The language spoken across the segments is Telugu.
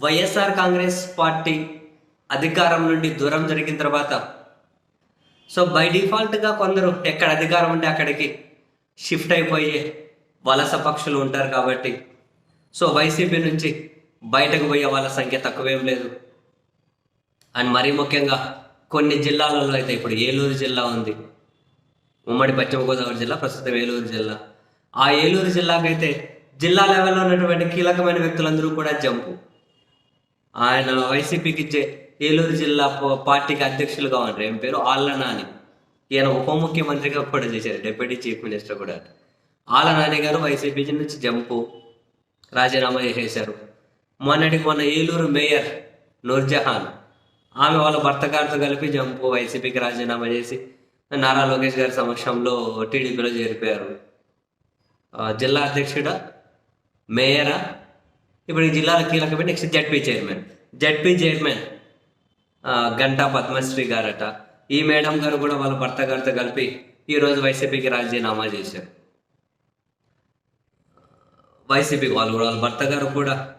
వైఎస్ఆర్ కాంగ్రెస్ పార్టీ అధికారం నుండి దూరం జరిగిన తర్వాత సో బై డిఫాల్ట్గా కొందరు ఎక్కడ అధికారం ఉంటే అక్కడికి షిఫ్ట్ అయిపోయి వలస పక్షులు ఉంటారు కాబట్టి సో వైసీపీ నుంచి బయటకు పోయే వాళ్ళ సంఖ్య తక్కువేం లేదు. అండ్ మరీ ముఖ్యంగా కొన్ని జిల్లాలలో అయితే ఇప్పుడు ఏలూరు జిల్లా ఉంది. ఉమ్మడి పశ్చిమ గోదావరి జిల్లా ప్రస్తుతం ఏలూరు జిల్లా. ఆ ఏలూరు జిల్లాకైతే జిల్లా లెవెల్లో ఉన్నటువంటి కీలకమైన వ్యక్తులందరూ కూడా జంపు. ఆయన వైసీపీకి ఇచ్చే ఏలూరు జిల్లా పార్టీకి అధ్యక్షులుగా ఉన్నారు. ఏం పేరు? ఆళ్ళనాని ఈయన ఉప ముఖ్యమంత్రిగా కూడా చేశారు. డిప్యూటీ చీఫ్ మినిస్టర్ కూడా. ఆళ్ళనాని గారు వైసీపీ నుంచి జంపు రాజీనామా చేసేశారు. మొన్నటికి మొన్న ఏలూరు మేయర్ నూర్జహాన్ ఆమె వాళ్ళ భర్త గారితో కలిపి జంపు వైసీపీకి రాజీనామా చేసి నారా లోకేష్ గారి సమక్షంలో టీడీపీలో చేరిపోయారు. జిల్లా అధ్యక్షుడా మేయరా ఇప్పుడు ఈ జిల్లాలో కీలకమైన next ZP chairman ZP chairman Ganta Padmasri గారట. ఈ మేడం గారు కూడా వాళ్ళ భర్త గారితో కలిపి ఈరోజు వైసీపీకి రాజీనామా చేశారు. వైసీపీకి వాళ్ళు కూడా వాళ్ళ భర్త గారు కూడా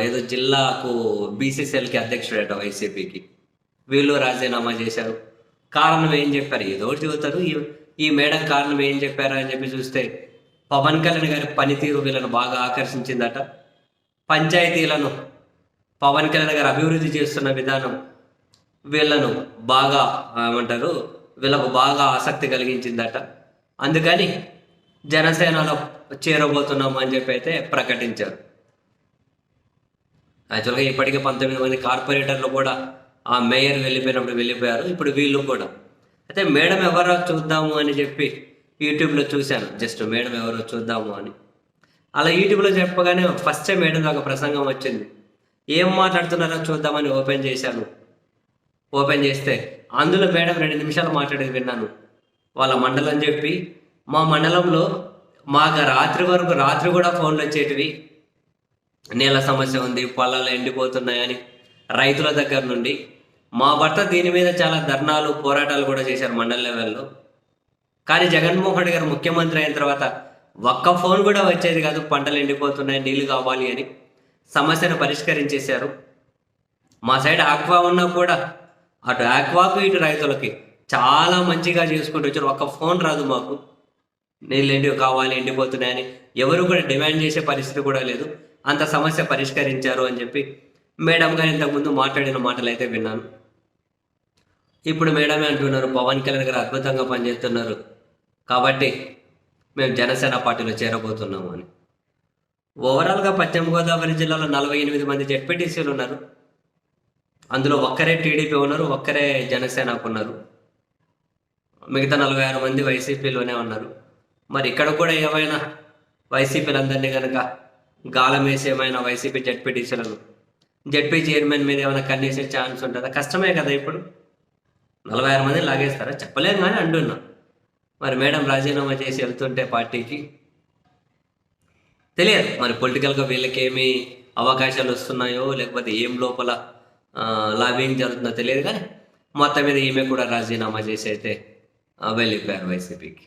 ఏదో జిల్లాకు బీసీసీఎల్కి అధ్యక్షుడట వైసీపీకి. వీళ్ళు రాజీనామా చేశారు. కారణం ఏం చెప్పారు? ఏదో ఒకటి చెబుతారు. ఈ- ఈ మేడం కారణం ఏం చెప్పారు అని చెప్పి చూస్తే పవన్ కళ్యాణ్ గారి పనితీరు వీళ్ళను బాగా ఆకర్షించిందట. పంచాయతీలను పవన్ కళ్యాణ్ గారు అభివృద్ధి చేస్తున్న విధానం వీళ్ళను బాగా ఏమంటారు వీళ్ళకు బాగా ఆసక్తి కలిగించిందట. అందుకని జనసేనలో చేరబోతున్నాం అని చెప్పి అయితే ప్రకటించారు. యాక్చువల్గా ఇప్పటికే పంతొమ్మిది మంది కార్పొరేటర్లు కూడా ఆ మేయర్ వెళ్ళిపోయినప్పుడు వెళ్ళిపోయారు ఇప్పుడు వీళ్ళు కూడా. అయితే మేడం ఎవరో చూద్దాము అని చెప్పి యూట్యూబ్లో చూశాను జస్ట్ మేడం ఎవరో చూద్దాము అని. అలా యూట్యూబ్లో చెప్పగానే ఫస్ట్ మేడం ఒక ప్రసంగం వచ్చింది. ఏం మాట్లాడుతున్నారో చూద్దామని ఓపెన్ చేశాను. ఓపెన్ చేస్తే అందులో మేడం రెండు నిమిషాలు మాట్లాడేది విన్నాను. వాళ్ళ మండలం చెప్పి మా మండలంలో మాకు రాత్రి వరకు రాత్రి కూడా ఫోన్లు వచ్చేటివి. నీళ్ళ సమస్య ఉంది పొలాలు ఎండిపోతున్నాయని రైతుల దగ్గర నుండి. మా భర్త దీని మీద చాలా ధర్నాలు పోరాటాలు కూడా చేశారు మండల లెవెల్లో. కానీ జగన్మోహన్ రెడ్డి గారు ముఖ్యమంత్రి అయిన తర్వాత ఒక్క ఫోన్ కూడా వచ్చేది కాదు. పంటలు ఎండిపోతున్నాయి నీళ్ళు కావాలి అని సమస్యను పరిష్కరించేశారు. మా సైడ్ ఆక్వా ఉన్నా కూడా అటు ఆక్వాకు ఇటు రైతులకి చాలా మంచిగా చేసుకుంటూ వచ్చారు. ఒక్క ఫోన్ రాదు మాకు. నీళ్ళు ఎండి కావాలి ఎండిపోతున్నాయని ఎవరు కూడా డిమాండ్ చేసే పరిస్థితి కూడా లేదు. అంత సమస్య పరిష్కరించారు అని చెప్పి మేడం గారు ఇంతకుముందు మాట్లాడిన మాటలు అయితే విన్నాను. ఇప్పుడు మేడమే అంటున్నారు పవన్ కళ్యాణ్ గారు అద్భుతంగా పనిచేస్తున్నారు. కాబట్టి మేము జనసేన పార్టీలో చేరబోతున్నాము అని. ఓవరాల్గా పశ్చిమ గోదావరి జిల్లాలో నలభై ఎనిమిది మంది జెడ్పీటీసీలు ఉన్నారు. అందులో ఒక్కరే టీడీపీ ఉన్నారు ఒక్కరే జనసేనకు ఉన్నారు. మిగతా నలభై ఆరు మంది వైసీపీలోనే ఉన్నారు. మరి ఇక్కడ కూడా ఏమైనా వైసీపీలందరినీ కనుక గాలం వేసి ఏమైనా వైసీపీ జడ్పీటీసీలను జడ్పీ చైర్మన్ మీద ఏమైనా కన్నేసే ఛాన్స్ ఉంటుందా? కష్టమే కదా ఇప్పుడు. నలభై ఆరు మంది లాగేస్తారా? చెప్పలేం కానీ అంటున్నా. మరి మేడం రాజీనామా చేసి వెళ్తుంటే పార్టీకి? తెలియదు. మరి పొలిటికల్గా వీళ్ళకి ఏమి అవకాశాలు వస్తున్నాయో లేకపోతే ఏం లోపల లాబింగ్ జరుగుతుందో తెలియదు కానీ మొత్తం మీద ఈమె కూడా రాజీనామా చేసి అయితే వెళ్ళిపోయారు వైసీపీకి.